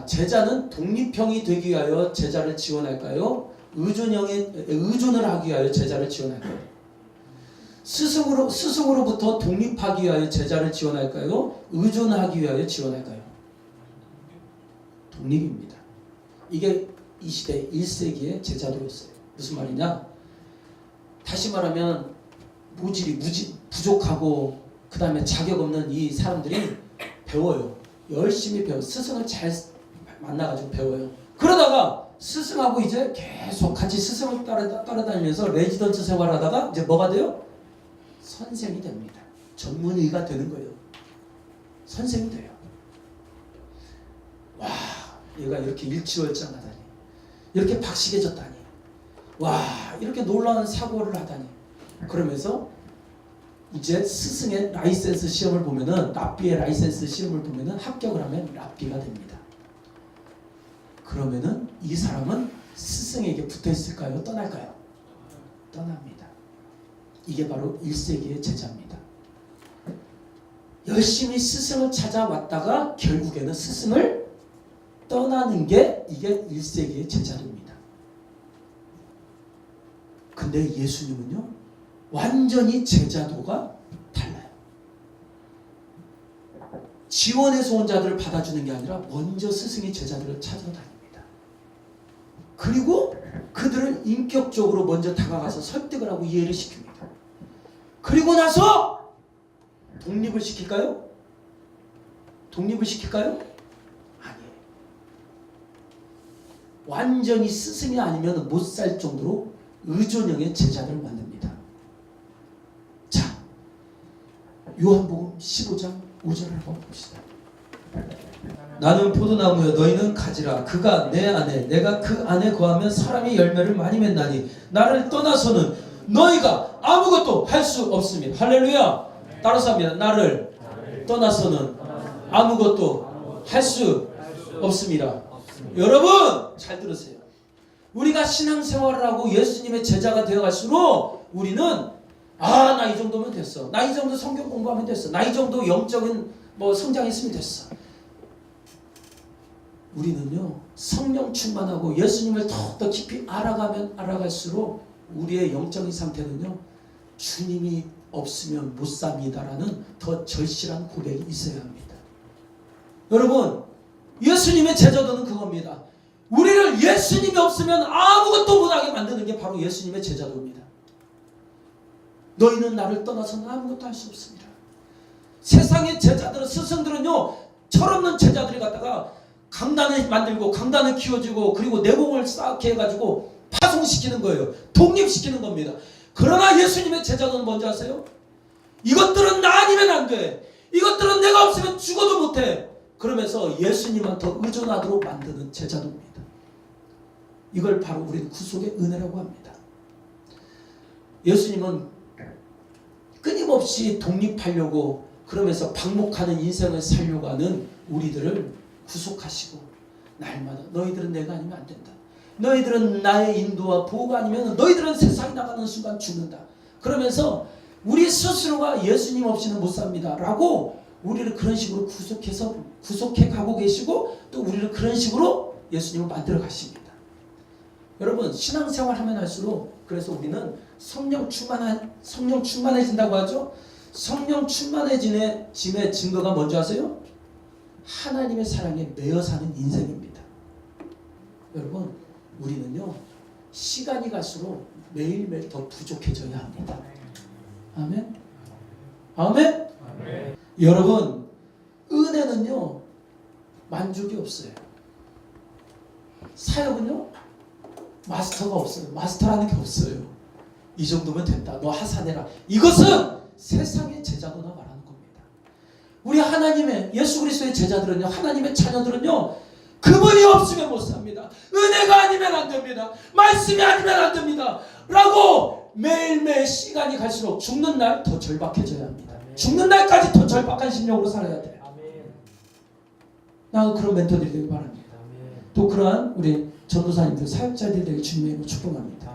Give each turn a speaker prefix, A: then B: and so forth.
A: 자, 제자는 독립형이 되기 위하여 제자를 지원할까요? 의존형에 의존을 하기 위하여 제자를 지원할까요? 스승으로 스승으로부터 독립하기 위하여 제자를 지원할까요? 의존하기 위하여 지원할까요? 독립입니다. 이게 이 시대 1세기의 제자도였어요. 무슨 말이냐? 다시 말하면 모질이 무지 부족하고 그 다음에 자격 없는 이 사람들이 배워요. 열심히 배워. 스승을 잘 만나가지고 배워요. 그러다가 스승하고 이제 계속 같이 스승을 따라, 따라다니면서 레지던트 생활하다가 이제 뭐가 돼요? 선생이 됩니다. 전문의가 되는 거예요. 선생이 돼요. 와, 얘가 이렇게 일치월장 하다니. 이렇게 박식해졌다니. 와, 이렇게 놀라운 사고를 하다니. 그러면서 이제 스승의 라이센스 시험을 보면은 랍비의 라이센스 시험을 보면은 합격을 하면 랍비가 됩니다. 그러면은 이 사람은 스승에게 붙어 있을까요? 떠날까요? 떠납니다. 이게 바로 1세기의 제자입니다. 열심히 스승을 찾아왔다가 결국에는 스승을 떠나는 게 이게 1세기의 제자입니다. 근데 예수님은요, 완전히 제자도가 달라요. 지원해서 온 자들을 받아주는 게 아니라 먼저 스승이 제자들을 찾아다닙니다. 그리고 그들을 인격적으로 먼저 다가가서 설득을 하고 이해를 시킵니다. 그리고 나서 독립을 시킬까요? 독립을 시킬까요? 아니에요. 완전히 스승이 아니면 못 살 정도로 의존형의 제자들을 만듭니다. 자, 요한복음 15장 5절을 한번 봅시다. 나는 포도나무여 너희는 가지라 그가 내 안에 내가 그 안에 거하면 사람이 열매를 많이 맺나니 나를 떠나서는 너희가 아무것도 할 수 없습니다. 할렐루야. 따라서 합니다. 나를 떠나서는 아무것도 할 수 없습니다. 여러분 잘 들으세요. 우리가 신앙생활을 하고 예수님의 제자가 되어 갈수록 우리는 아 나 이 정도면 됐어. 나 이 정도 성경 공부하면 됐어. 나 이 정도 영적인 뭐 성장했으면 됐어. 우리는요 성령 충만하고 예수님을 더욱더 깊이 알아가면 알아갈수록 우리의 영적인 상태는요 주님이 없으면 못 삽니다라는 더 절실한 고백이 있어야 합니다. 여러분 예수님의 제자도는 그겁니다. 우리를 예수님이 없으면 아무것도 못하게 만드는 게 바로 예수님의 제자도입니다. 너희는 나를 떠나서는 아무것도 할 수 없습니다. 세상의 제자들은 스승들은요 철없는 제자들이 갖다가 강단을 만들고 강단을 키워주고 그리고 내공을 쌓게 해가지고 파송시키는 거예요. 독립시키는 겁니다. 그러나 예수님의 제자도는 뭔지 아세요? 이것들은 나 아니면 안 돼. 이것들은 내가 없으면 죽어도 못해. 그러면서 예수님한테 의존하도록 만드는 제자도입니다. 이걸 바로 우리는 구속의 은혜라고 합니다. 예수님은 끊임없이 독립하려고 그러면서 방목하는 인생을 살려고 하는 우리들을 구속하시고 날마다 너희들은 내가 아니면 안 된다. 너희들은 나의 인도와 보호가 아니면 너희들은 세상에 나가는 순간 죽는다. 그러면서 우리 스스로가 예수님 없이는 못 삽니다. 라고 우리를 그런 식으로 구속해서 구속해 가고 계시고 또 우리를 그런 식으로 예수님을 만들어 가십니다. 여러분 신앙생활 하면 할수록 그래서 우리는 성령 충만한 성령 충만해진다고 하죠. 성령 충만해짐의 짐의 증거가 뭔지 아세요? 하나님의 사랑에 매여 사는 인생입니다. 여러분 우리는요 시간이 갈수록 매일매일 더 부족해져야 합니다. 아멘. 아멘. 여러분 은혜는요 만족이 없어요. 사역은요 마스터가 없어요. 마스터라는 게 없어요. 이 정도면 된다. 너 하산해라. 이것은 세상의 제자도나 말하는. 우리 하나님의 예수 그리스도의 제자들은요, 하나님의 자녀들은요, 그분이 없으면 못 삽니다. 은혜가 아니면 안 됩니다. 말씀이 아니면 안 됩니다. 라고 매일매일 시간이 갈수록 죽는 날 더 절박해져야 합니다. 죽는 날까지 더 절박한 심령으로 살아야 돼요. 나 그런 멘토들이 되길 바랍니다. 또 그러한 우리 전도사님들 사역자들이 되게 주님의 이름으로 축복합니다.